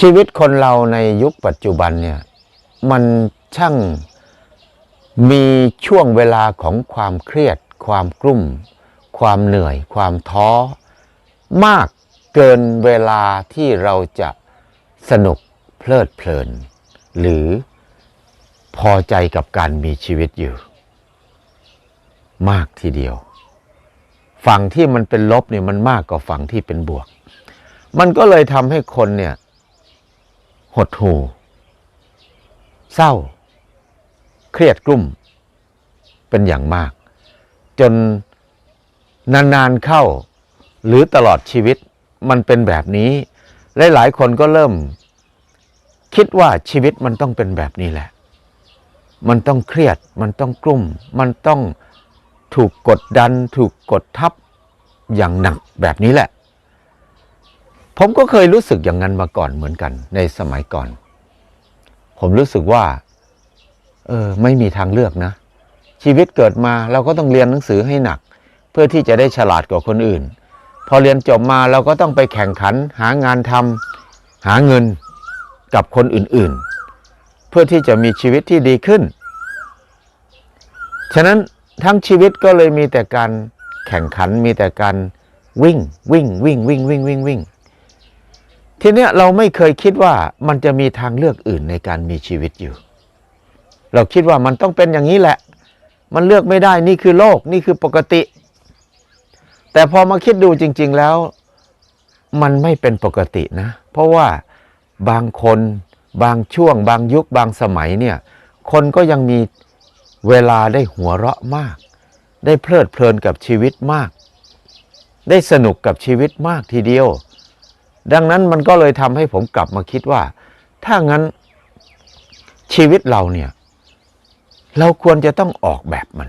ชีวิตคนเราในยุคปัจจุบันเนี่ยมันช่างมีช่วงเวลาของความเครียด ความกลุ่ม ความเหนื่อย ความท้อ มากเกินเวลาที่เราจะสนุกเพลิดเพลิน หรือพอใจกับการมีชีวิตอยู่ มากทีเดียว ฝั่งที่มันเป็นลบเนี่ยมันมากกว่าฝั่งที่เป็นบวก มันก็เลยทำให้คนเนี่ย หดหู่ เศร้า เครียดกลุ่ม เป็นอย่างมาก จนนานๆเข้า หรือตลอดชีวิตมันเป็นแบบนี้ หลายๆคนก็เริ่ม คิดว่าชีวิตมันต้องเป็นแบบนี้แหละ มันต้องเครียด มันต้องกลุ่ม มันต้องถูกกดดัน ถูกกดทับอย่างหนักแบบนี้แหละ ผมก็เคยรู้สึกอย่างนั้นมาก่อนเหมือนกัน ในสมัยก่อน ผมรู้สึกว่า เออ ไม่มีทางเลือกนะ ชีวิตเกิดมาเราก็ต้องเรียนหนังสือให้หนัก เพื่อที่จะได้ฉลาดกว่าคนอื่น พอเรียนจบมาเราก็ต้องไปแข่งขัน หางานทำหาเงินกับคนอื่นๆ เพื่อที่จะมีชีวิตที่ดีขึ้น ฉะนั้นทั้งชีวิตก็เลยมีแต่การแข่งขันมีแต่การวิ่งวิ่งวิ่งวิ่งวิ่งวิ่งวิ่ง ทีเนี้ยเราไม่เคยคิดว่ามันจะมีทางเลือกอื่นในการมีชีวิตอยู่ เราคิดว่ามันต้องเป็นอย่างนี้แหละ มันเลือกไม่ได้นี่คือโลกนี่คือปกติ แต่พอมาคิดดูจริง ๆแล้ว มันไม่เป็นปกตินะ เพราะว่าบางคนบางช่วง บางยุคบางสมัยเนี่ยคนก็ยังมีเวลาได้หัวเราะมาก ได้เพลิดเพลินกับชีวิตมาก ได้สนุกกับชีวิตมากทีเดียว ดังนั้นมันก็เลยทำให้ผมกลับมาคิดว่า ถ้างั้นชีวิตเราเนี่ย เราควรจะต้องออกแบบมัน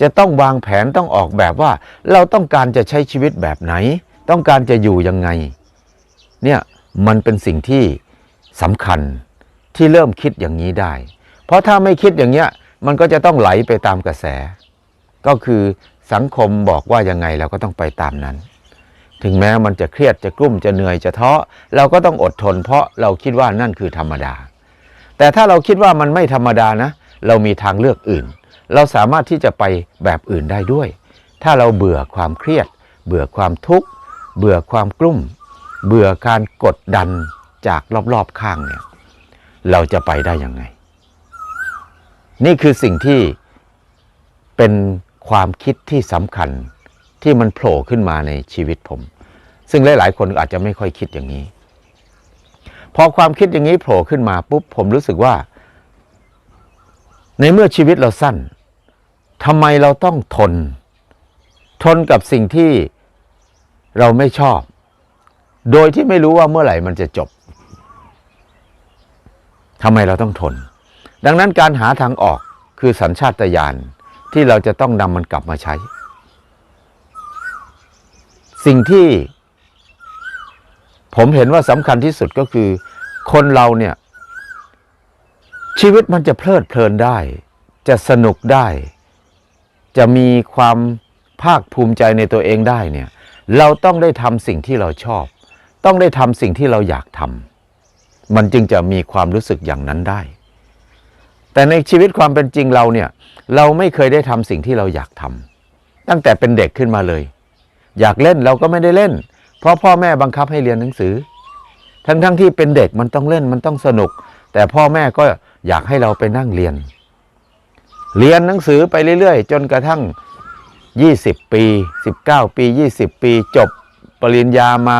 จะต้องวางแผนต้องออกแบบว่า เราต้องการจะใช้ชีวิตแบบไหน ต้องการจะอยู่ยังไง เนี่ยมันเป็นสิ่งที่สำคัญที่เริ่มคิดอย่างนี้ได้ เพราะถ้าไม่คิดอย่างเงี้ยมันก็จะต้องไหลไปตามกระแส ก็คือสังคมบอกว่ายังไงเราก็ต้องไปตามนั้น ถึงแม้มันจะเครียดจะกลุ้มจะเหนื่อยจะท้อเราก็ต้องอดทน เพราะเราคิดว่านั่นคือธรรมดา แต่ถ้าเราคิดว่ามันไม่ธรรมดานะ เรามีทางเลือกอื่น เราสามารถที่จะไปแบบอื่นได้ด้วย ถ้าเราเบื่อความเครียด เบื่อความทุกข์ เบื่อความกลุ้ม เบื่อการกดดันจากรอบๆข้างเนี่ยเราจะไปได้ยังไง นี่คือสิ่งที่เป็นความคิดที่สำคัญ ที่มันโผล่ขึ้นมาในชีวิตผม ซึ่งหลาย ๆ คนอาจจะไม่ค่อยคิดอย่างนี้ พอความคิดอย่างนี้โผล่ขึ้นมาปุ๊บผมรู้สึกว่า ในเมื่อชีวิตเราสั้นทำไมเราต้องทน ทนกับสิ่งที่เราไม่ชอบ โดยที่ไม่รู้ว่าเมื่อไหร่มันจะจบทำไมเราต้องทน ดังนั้นการหาทางออกคือสัญชาตญาณที่เราจะต้องนำมันกลับมาใช้ สิ่งที่ ผมเห็นว่าสำคัญที่สุดก็คือ คนเราเนี่ย ชีวิตมันจะเพลิดเพลินได้ จะสนุกได้ จะมีความภาคภูมิใจในตัวเองได้เนี่ย เราต้องได้ทำสิ่งที่เราชอบ ต้องได้ทำสิ่งที่เราอยากทำมันจึงจะมีความรู้สึกอย่างนั้นได้ แต่ในชีวิตความเป็นจริงเราเนี่ย เราไม่เคยได้ทำสิ่งที่เราอยากทำตั้งแต่เป็นเด็กขึ้นมาเลย อยากเล่นเราก็ไม่ได้เล่น เพราะพ่อแม่บังคับให้เรียนหนังสือ ทั้งๆทที่เป็นเด็กมันต้องเล่นมันต้องสนุก แต่พ่อแม่ก็อยากให้เราไปนั่งเรียน เรียนหนังสือไปเรื่อยๆ จนกระทั่ง 20 ปี 19 ปี 20 ปี จบปริญญามา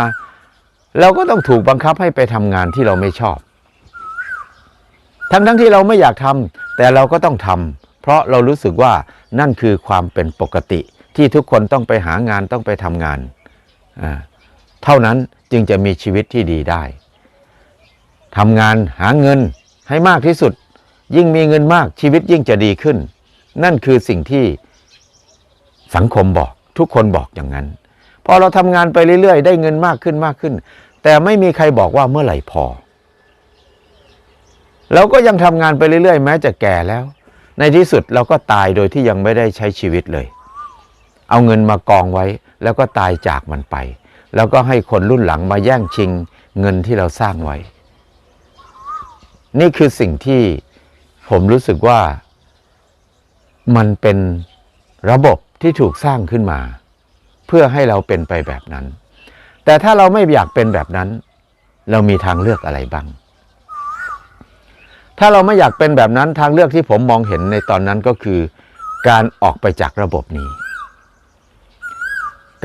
เราก็ต้องถูกบังคับให้ไปทำงานที่เราไม่ชอบ ทั้งทั้งที่เราไม่อยากทำแต่เราก็ต้องทำเพราะเรารู้สึกว่านั่นคือความเป็นปกติ ที่ทุกคนต้องไปหางานต้องไปทำงาน เท่านั้นจึงจะมีชีวิตที่ดีได้ทำงานหาเงินให้มากที่สุด ยิ่งมีเงินมากชีวิตยิ่งจะดีขึ้น นั่นคือสิ่งที่สังคมบอกทุกคนบอกอย่างนั้น พอเราทำงานไปเรื่อย ๆ ได้เงินมากขึ้นมากขึ้น แต่ไม่มีใครบอกว่าเมื่อไหร่พอเราก็ยังทำงานไปเรื่อย ๆ แม้จะแก่แล้ว ในที่สุดเราก็ตายโดยที่ยังไม่ได้ใช้ชีวิตเลย เอาเงินมากองไว้ แล้วก็ตายจากมันไป แล้วก็ให้คนรุ่นหลังมาแย่งชิงเงินที่เราสร้างไว้ นี่คือสิ่งที่ผมรู้สึกว่ามันเป็นระบบที่ถูกสร้างขึ้นมา เพื่อให้เราเป็นไปแบบนั้น แต่ถ้าเราไม่อยากเป็นแบบนั้น เรามีทางเลือกอะไรบ้าง ถ้าเราไม่อยากเป็นแบบนั้นทางเลือกที่ผมมองเห็นในตอนนั้นก็คือ การออกไปจากระบบนี้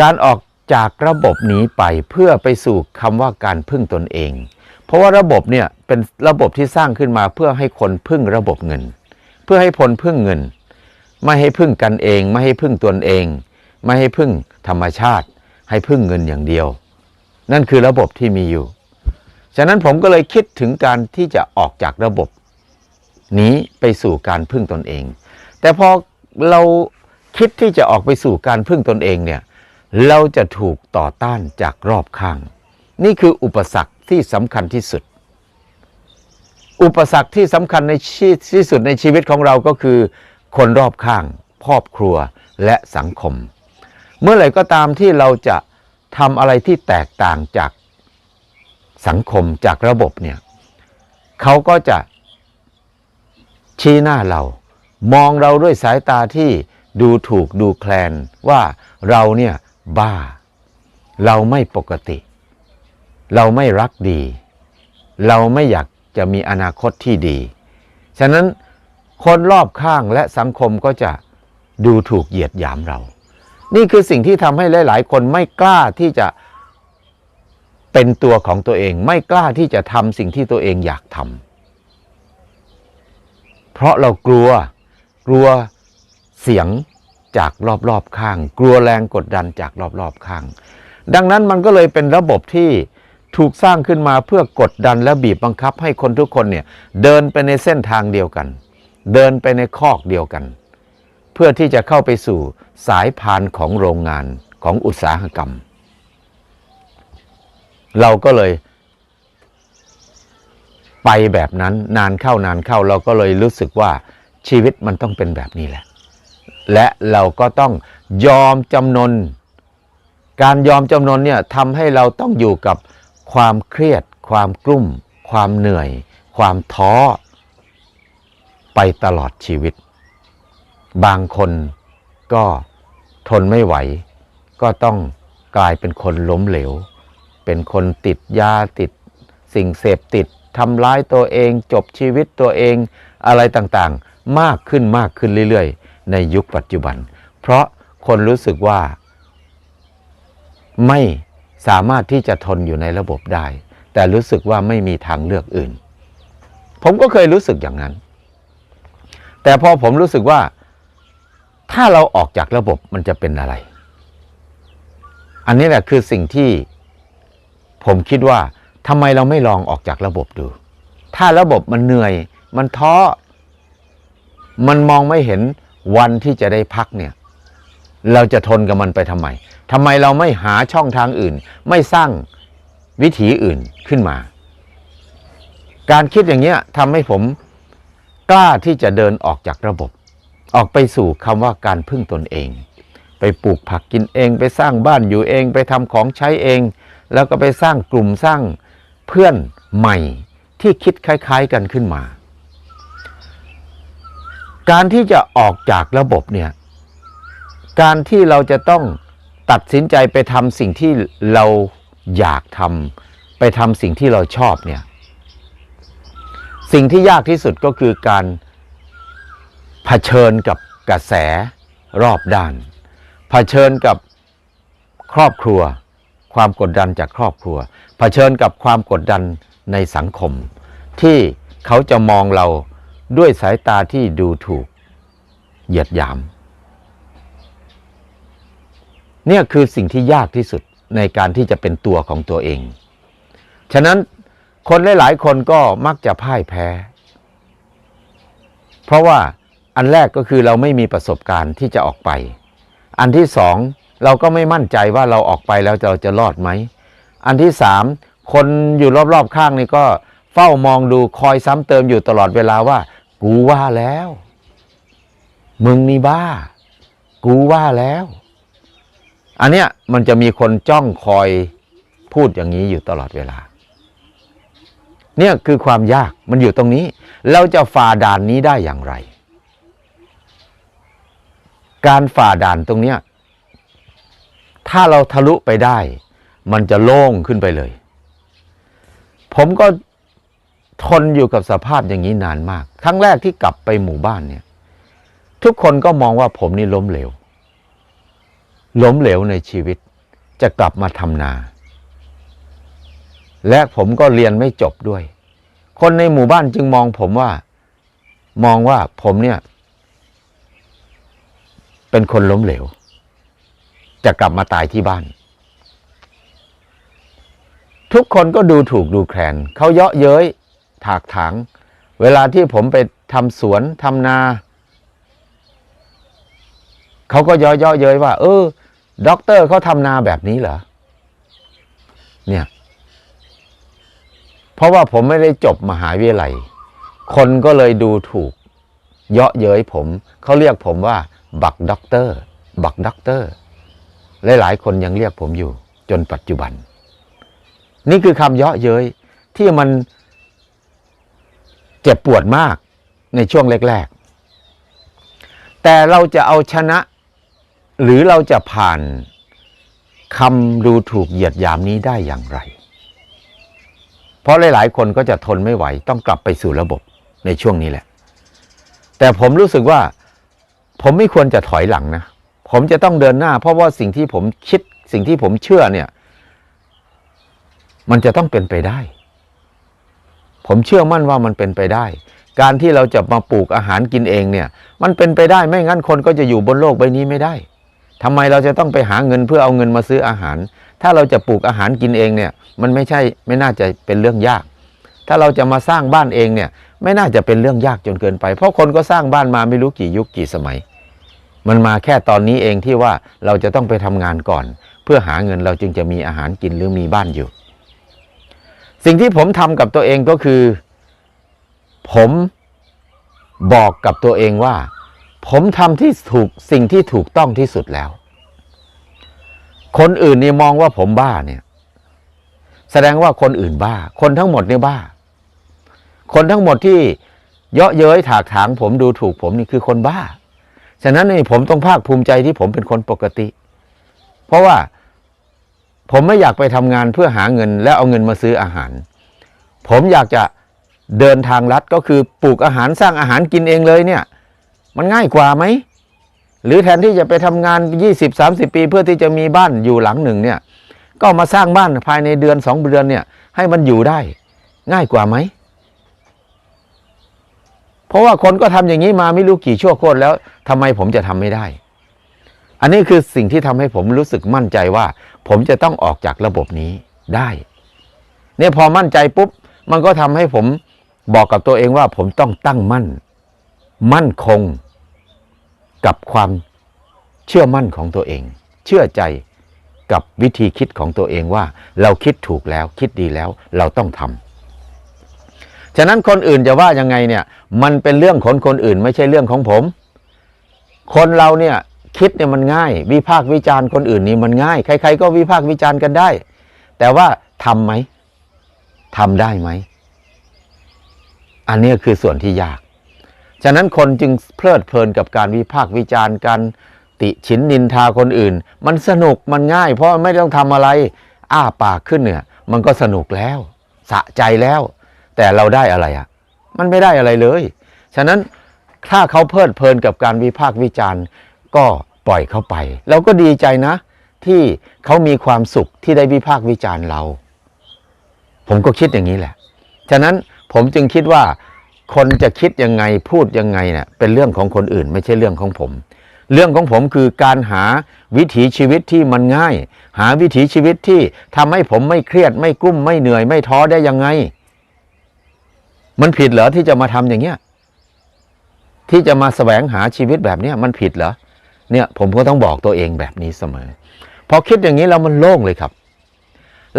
การออกจากระบบนี้ไปเพื่อไปสู่คำว่าการพึ่งตนเอง เพราะว่าระบบเนี่ยเป็นระบบที่สร้างขึ้นมาเพื่อให้คนพึ่งระบบเงิน เพื่อให้คนพึ่งเงิน ไม่ให้พึ่งกันเอง ไม่ให้พึ่งตนเอง ไม่ให้พึ่งธรรมชาติ ให้พึ่งเงินอย่างเดียว นั่นคือระบบที่มีอยู่ ฉะนั้นผมก็เลยคิดถึงการที่จะออกจากระบบ นี้ไปสู่การพึ่งตนเอง แต่พอเราคิดที่จะออกไปสู่การพึ่งตนเองเนี่ย เราจะถูกต่อต้านจากรอบข้าง นี่คืออุปสรรคที่สำคัญที่สุด อุปสรรคที่สำคัญในชีที่สุดในชีวิตของเราก็คือ คนรอบข้างครอบครัวและสังคม เมื่อไหร่ก็ตามที่เราจะทำอะไรที่แตกต่างจากสังคมจากระบบเนี่ยเขาก็จะชี้หน้าเรา มองเราด้วยสายตาที่ดูถูกดูแคลนว่าเราเนี่ย บ้า เราไม่ปกติ เราไม่รักดี เราไม่อยากจะมีอนาคตที่ดี ฉะนั้นคนรอบข้างและสังคมก็จะดูถูกเหยียดหยามเรา นี่คือสิ่งที่ทำให้หลาย ๆ คนไม่กล้าที่จะเป็นตัวของตัวเองไม่กล้าที่จะทำสิ่งที่ตัวเองอยากทำเพราะเรากลัวกลัวเสียง จากรอบๆข้าง กลัวแรงกดดันจากรอบๆข้าง ดังนั้นมันก็เลยเป็นระบบที่ถูกสร้างขึ้นมาเพื่อกดดันและบีบบังคับให้คนทุกคนเนี่ยเดินไปในเส้นทางเดียวกัน เดินไปในคอกเดียวกัน เพื่อที่จะเข้าไปสู่สายพานของโรงงานของอุตสาหกรรม เราก็เลยไปแบบนั้นนานเข้านานเข้าเราก็เลยรู้สึกว่าชีวิตมันต้องเป็นแบบนี้แหละ และเราก็ต้องยอมจำนน การยอมจำนนเนี่ยทำให้เราต้องอยู่กับความเครียด ความกลุ้ม ความเหนื่อย ความท้อ ไปตลอดชีวิต บางคนก็ทนไม่ไหว ก็ต้องกลายเป็นคนล้มเหลว เป็นคนติดยาติดสิ่งเสพติดทำร้ายตัวเอง จบชีวิตตัวเองอะไรต่างๆ มากขึ้นมากขึ้นเรื่อยๆ ในยุคปัจจุบัน เพราะคนรู้สึกว่า ไม่สามารถที่จะทนอยู่ในระบบได้ แต่รู้สึกว่าไม่มีทางเลือกอื่น ผมก็เคยรู้สึกอย่างนั้น แต่พอผมรู้สึกว่า ถ้าเราออกจากระบบมันจะเป็นอะไร อันนี้แหละคือสิ่งที่ ผมคิดว่าทำไมเราไม่ลองออกจากระบบดู ถ้าระบบมันเหนื่อย มันท้อ มันมองไม่เห็น วันที่จะได้พักเนี่ยเราจะทนกับมันไปทำไมทำไมเราไม่หาช่องทางอื่น ไม่สร้างวิถีอื่นขึ้นมา การคิดอย่างเงี้ยทำให้ผมกล้าที่จะเดินออกจากระบบ ออกไปสู่คำว่าการพึ่งตนเอง ไปปลูกผักกินเอง ไปสร้างบ้านอยู่เอง ไปทำของใช้เอง แล้วก็ไปสร้างกลุ่มสร้างเพื่อนใหม่ที่คิดคล้าย ๆ กันขึ้นมา การที่จะออกจากระบบเนี่ย การที่เราจะต้องตัดสินใจไปทำสิ่งที่เราอยากทำไปทำสิ่งที่เราชอบเนี่ย สิ่งที่ยากที่สุดก็คือการเผชิญกับกระแสรอบด้าน เผชิญกับครอบครัว ความกดดันจากครอบครัว เผชิญกับความกดดันในสังคม ที่เขาจะมองเรา ด้วยสายตาที่ดูถูก เหยียดหยาม เนี่ยคือสิ่งที่ยากที่สุดในการที่จะเป็นตัวของตัวเอง ฉะนั้นคนหลาย ๆ คนก็มักจะพ่ายแพ้ เพราะว่าอันแรกก็คือเราไม่มีประสบการณ์ที่จะออกไป อันที่สองเราก็ไม่มั่นใจว่าเราออกไปแล้วเราจะรอดไหม อันที่สามคนอยู่รอบ ๆ ข้างนี่ก็เฝ้ามองดูคอยซ้ำเติมอยู่ตลอดเวลาว่า กูว่าแล้ว มึงนี่บ้า กูว่าแล้ว อันเนี้ยมันจะมีคนจ้องคอยพูดอย่างนี้อยู่ตลอดเวลา เนี่ยคือความยากมันอยู่ตรงนี้ เราจะฝ่าด่านนี้ได้อย่างไร การฝ่าด่านตรงเนี้ยถ้าเราทะลุไปได้ มันจะโล่งขึ้นไปเลย ผมก็ ทนอยู่กับสภาพอย่างนี้นานมาก ครั้งแรกที่กลับไปหมู่บ้านเนี่ย ทุกคนก็มองว่าผมนี่ล้มเหลว ล้มเหลวในชีวิต จะกลับมาทำนา และผมก็เรียนไม่จบด้วย คนในหมู่บ้านจึงมองผมว่า มองว่าผมเนี่ย เป็นคนล้มเหลว จะกลับมาตายที่บ้านทุกคนก็ดูถูกดูแคลนเขาเยาะเย้ย ถากถาง เวลาที่ผมไปทำสวนทำนา เขาก็ย่อเยาะเย้ยว่า เออด็อกเตอร์เขาทำนาแบบนี้เหรอ เนี่ย เพราะว่าผมไม่ได้จบมหาวิทยาลัย คนก็เลยดูถูก เยาะเย้ยผม เขาเรียกผมว่า บักด็อกเตอร์ บักด็อกเตอร์ หลายๆคนยังเรียกผมอยู่ จนปัจจุบัน นี่คือคำเยาะเย้ยที่มัน เจ็บปวดมากในช่วงแรกๆ แต่เราจะเอาชนะ หรือเราจะผ่านคำดูถูกเหยียดหยามนี้ได้อย่างไร เพราะหลาย ๆ คนก็จะทนไม่ไหว ต้องกลับไปสู่ระบบในช่วงนี้แหละ แต่ผมรู้สึกว่าผมไม่ควรจะถอยหลังนะ ผมจะต้องเดินหน้า เพราะว่าสิ่งที่ผมคิดสิ่งที่ผมเชื่อเนี่ย มันจะต้องเป็นไปได้ ผมเชื่อมั่นว่ามันเป็นไปได้ การที่เราจะมาปลูกอาหารกินเองเนี่ย มันเป็นไปได้ไม่งั้นคนก็จะอยู่บนโลกใบนี้ไม่ได้ทำไมเราจะต้องไปหาเงินเพื่อเอาเงินมาซื้ออาหาร ถ้าเราจะปลูกอาหารกินเองเนี่ย มันไม่ใช่ไม่น่าจะเป็นเรื่องยาก ถ้าเราจะมาสร้างบ้านเองเนี่ย ไม่น่าจะเป็นเรื่องยากจนเกินไป เพราะคนก็สร้างบ้านมาไม่รู้กี่ยุคกี่สมัย มันมาแค่ตอนนี้เองที่ว่าเราจะต้องไปทำงานก่อน เพื่อหาเงินเราจึงจะมีอาหารกินหรือมีบ้านอยู่ สิ่งที่ผมทำกับตัวเองก็คือ ผมบอกกับตัวเองว่า ผมทำที่ถูกสิ่งที่ถูกต้องที่สุดแล้ว คนอื่นนี่มองว่าผมบ้าเนี่ย แสดงว่าคนอื่นบ้า คนทั้งหมดเนี่ยบ้า คนทั้งหมดที่เยาะเย้ยถากถางผมดูถูกผมนี่คือคนบ้า ฉะนั้นนี่ผมต้องภาคภูมิใจที่ผมเป็นคนปกติ เพราะว่า ผมไม่อยากไปทำงานเพื่อหาเงิน แล้วเอาเงินมาซื้ออาหาร ผมอยากจะเดินทางลัดก็คือปลูกอาหารสร้างอาหารกินเองเลยเนี่ย มันง่ายกว่าไหม หรือแทนที่จะไปทำงาน 20-30 ปี เพื่อที่จะมีบ้านอยู่หลังหนึ่งเนี่ย ก็มาสร้างบ้านภายในเดือนสองเดือนเนี่ย ให้มันอยู่ได้ ง่ายกว่าไหม เพราะว่าคนก็ทำอย่างนี้มาไม่รู้กี่ชั่วโคตรแล้วทำไมผมจะทำไม่ได้ อันนี้คือสิ่งที่ทำให้ผมรู้สึกมั่นใจว่า ผมจะต้องออกจากระบบนี้ได้เนี่ยพอมั่นใจปุ๊บ มันก็ทำให้ผมบอกกับตัวเองว่าผมต้องตั้งมั่น มั่นคง กับความเชื่อมั่นของตัวเอง เชื่อใจกับวิธีคิดของตัวเองว่า เราคิดถูกแล้วคิดดีแล้วเราต้องทำฉะนั้นคนอื่นจะว่ายังไงเนี่ย มันเป็นเรื่องของคนอื่น ไม่ใช่เรื่องของผม คนเราเนี่ย คิดเนี่ยมันง่าย วิพากษ์วิจารณ์คนอื่นนี่มันง่าย ใคร ๆ ก็วิพากษ์วิจารณ์กันได้ แต่ว่าทำไหมทำได้ไหม อันนี้คือส่วนที่ยาก ฉะนั้นคนจึงเพลิดเพลินกับการวิพากษ์วิจารณ์กันติฉินนินทาคนอื่น มันสนุกมันง่าย เพราะไม่ต้องทำอะไร อ้าปากขึ้นเนี่ย มันก็สนุกแล้ว สะใจแล้ว แต่เราได้อะไรอะ่ะ มันไม่ได้อะไรเลย ฉะนั้นถ้าเขาเพลิดเพลินกับการวิพากษ์วิจารณ์ ก็ปล่อยเขาไป เราก็ดีใจนะ ที่เขามีความสุขที่ได้วิพากษ์วิจารณ์เรา ผมก็คิดอย่างนี้แหละ ฉะนั้นผมจึงคิดว่า คนจะคิดยังไงพูดยังไงเนี่ยเป็นเรื่องของคนอื่น ไม่ใช่เรื่องของผม เรื่องของผมคือการหาวิถีชีวิตที่มันง่าย หาวิถีชีวิตที่ทำให้ผมไม่เครียด ไม่กุ้มไม่เหนื่อยไม่ท้อได้ยังไง มันผิดเหรอที่จะมาทำอย่างเงี้ยที่จะมาแสวงหาชีวิตแบบนี้มันผิดเหรอ เนี่ยผมก็ต้องบอกตัวเองแบบนี้เสมอ พอคิดอย่างนี้แล้วมันโล่งเลยครับ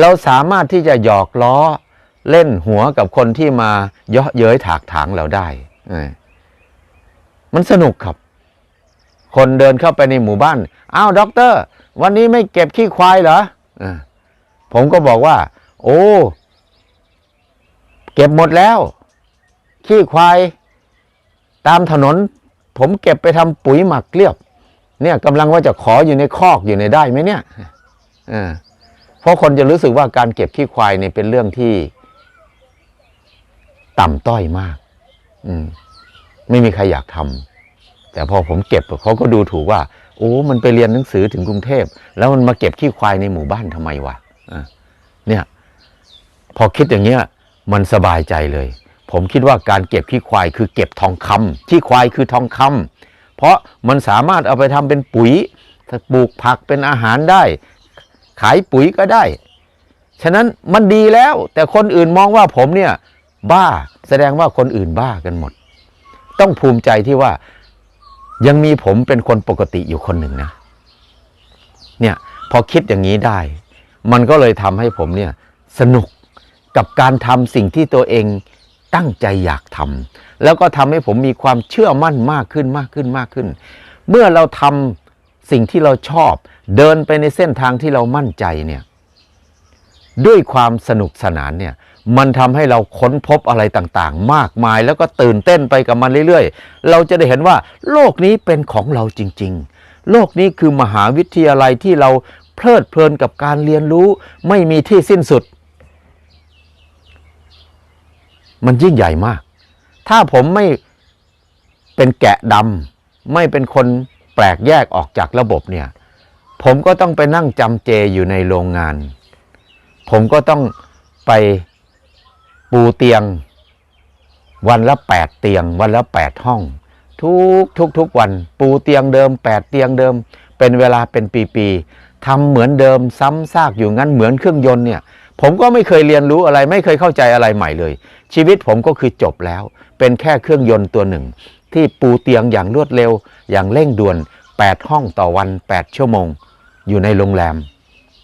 เราสามารถที่จะหยอกล้อเล่นหัวกับคนที่มาเยาะเย้ยถากถางเราได้ มันสนุกครับ คนเดินเข้าไปในหมู่บ้าน อ้าวด็อกเตอร์ วันนี้ไม่เก็บขี้ควายเหรอออผผมก็บอกว่า โอ้ เก็บหมดแล้ว ขี้ควาย ตามถนน ผมเก็บไปทำปุ๋ยหมักเกลียบ เนี่ยกำลังว่าจะขออยู่ในคอกอยู่ในได้ไหมเนี่ยเออเพราะคนจะรู้สึกว่าการเก็บขี้ควายเนี่ยเป็นเรื่องที่ ต่ำต้อยมาก อืม ไม่มีใครอยากทำแต่พอผมเก็บเขาก็ดูถูกว่า โอ้ มันไปเรียนหนังสือถึงกรุงเทพ แล้วมันมาเก็บขี้ควายในหมู่บ้านทำไมวะอะเนี่ย พอคิดอย่างเงี้ย มันสบายใจเลย ผมคิดว่าการเก็บขี้ควายคือเก็บทองคำขี้ควายคือทองคำ เพราะมันสามารถเอาไปทำเป็นปุ๋ยปลูกผักเป็นอาหารได้ ขายปุ๋ยก็ได้ ฉะนั้นมันดีแล้ว แต่คนอื่นมองว่าผมเนี่ย บ้าแสดงว่าคนอื่นบ้ากันหมด ต้องภูมิใจที่ว่ายังมีผมเป็นคนปกติอยู่คนหนึ่งนะ เนี่ยพอคิดอย่างนี้ได้ มันก็เลยทำให้ผมเนี่ยสนุกกับการทำสิ่งที่ตัวเองตั้งใจอยากทำ แล้วก็ทำให้ผมมีความเชื่อมั่นมากขึ้นมากขึ้นมากขึ้น เมื่อเราทำสิ่งที่เราชอบ เดินไปในเส้นทางที่เรามั่นใจเนี่ยด้วยความสนุกสนานเนี่ยมันทำให้เราค้นพบอะไรต่างๆ มากมาย แล้วก็ตื่นเต้นไปกับมันเรื่อยๆ เราจะได้เห็นว่าโลกนี้เป็นของเราจริง ๆ โลกนี้คือมหาวิทยาลัยที่เราเพลิดเพลินกับการเรียนรู้ไม่มีที่สิ้นสุด มันยิ่งใหญ่มาก ถ้าผมไม่เป็นแกะดำไม่เป็นคนแปลกแยกออกจากระบบเนี่ย ผมก็ต้องไปนั่งจำเจอยู่ในโรงงาน ผมก็ต้องไปปูเตียง วันละแปดเตียง วันละแปดห้อง ทุกทุกทุกวันปูเตียงเดิมแปดเตียงเดิม เป็นเวลาเป็นปีๆทำเหมือนเดิมซ้ำซากอยู่งั้นเหมือนเครื่องยนต์เนี่ย ผมก็ไม่เคยเรียนรู้อะไร ไม่เคยเข้าใจอะไรใหม่เลย ชีวิตผมก็คือจบแล้ว เป็นแค่เครื่องยนต์ตัวหนึ่ง ที่ปูเตียงอย่างรวดเร็ว อย่างเร่งด่วน 8 ห้องต่อวัน 8 ชั่วโมง อยู่ในโรงแรม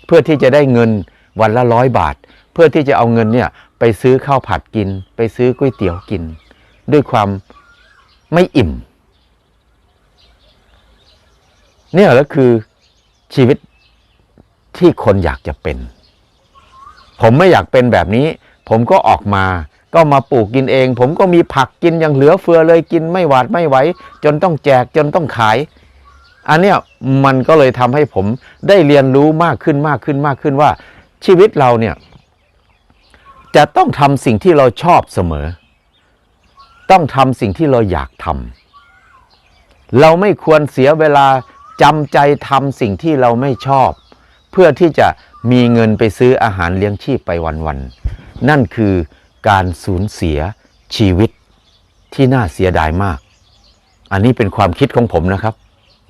เพื่อที่จะได้เงินวันละร้อยบาท เพื่อที่จะเอาเงินเนี่ยไปซื้อข้าวผัดกิน ไปซื้อก๋วยเตี๋ยวกิน ด้วยความไม่อิ่ม เนี่ยแหละคือชีวิตที่คนอยากจะเป็น ผมไม่อยากเป็นแบบนี้ ผมก็ออกมา ก็มาปลูกกินเอง ผมก็มีผักกินอย่างเหลือเฟือเลยกินไม่หวาดไม่ไหวจนต้องแจกจนต้องขาย อันเนี้ยมันก็เลยทำให้ผมได้เรียนรู้มากขึ้นมากขึ้นมากขึ้นว่า ชีวิตเราเนี่ยจะต้องทำสิ่งที่เราชอบเสมอ ต้องทำสิ่งที่เราอยากทำเราไม่ควรเสียเวลาจำใจทำสิ่งที่เราไม่ชอบ เพื่อที่จะมีเงินไปซื้ออาหารเลี้ยงชีพไปวันๆนั่นคือ การสูญเสียชีวิตที่น่าเสียดายมาก อันนี้เป็นความคิดของผมนะครับ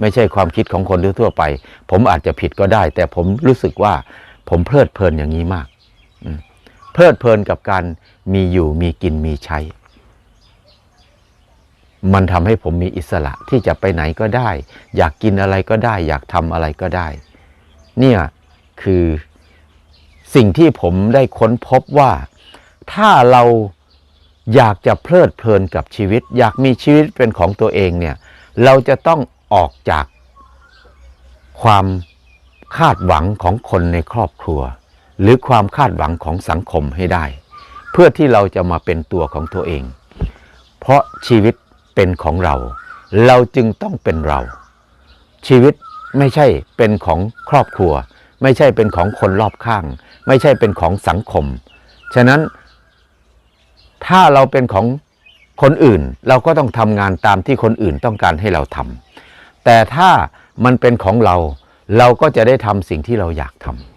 ไม่ใช่ความคิดของคนทั่วไป ผมอาจจะผิดก็ได้ แต่ผมรู้สึกว่าผมเพลิดเพลินอย่างนี้มาก เพลิดเพลินกับการมีอยู่มีกินมีใช้ มันทำให้ผมมีอิสระที่จะไปไหนก็ได้ อยากกินอะไรก็ได้ อยากทำอะไรก็ได้ เนี่ยคือสิ่งที่ผมได้ค้นพบว่า ถ้าเราอยากจะเพลิดเพลินกับชีวิต อยากมีชีวิตเป็นของตัวเองเนี่ยเราจะต้องออกจากความคาดหวังของคนในครอบครัว หรือความคาดหวังของสังคมให้ได้ เพื่อที่เราจะมาเป็นตัวของตัวเอง เพราะชีวิตเป็นของเรา เราจึงต้องเป็นเรา ชีวิตไม่ใช่เป็นของครอบครัว ไม่ใช่เป็นของคนรอบข้าง ไม่ใช่เป็นของสังคม ฉะนั้น ถ้าเราเป็นของคนอื่น เราก็ต้องทำงานตามที่คนอื่นต้องการให้เราทำแต่ถ้ามันเป็นของเรา เราก็จะได้ทำสิ่งที่เราอยากทำ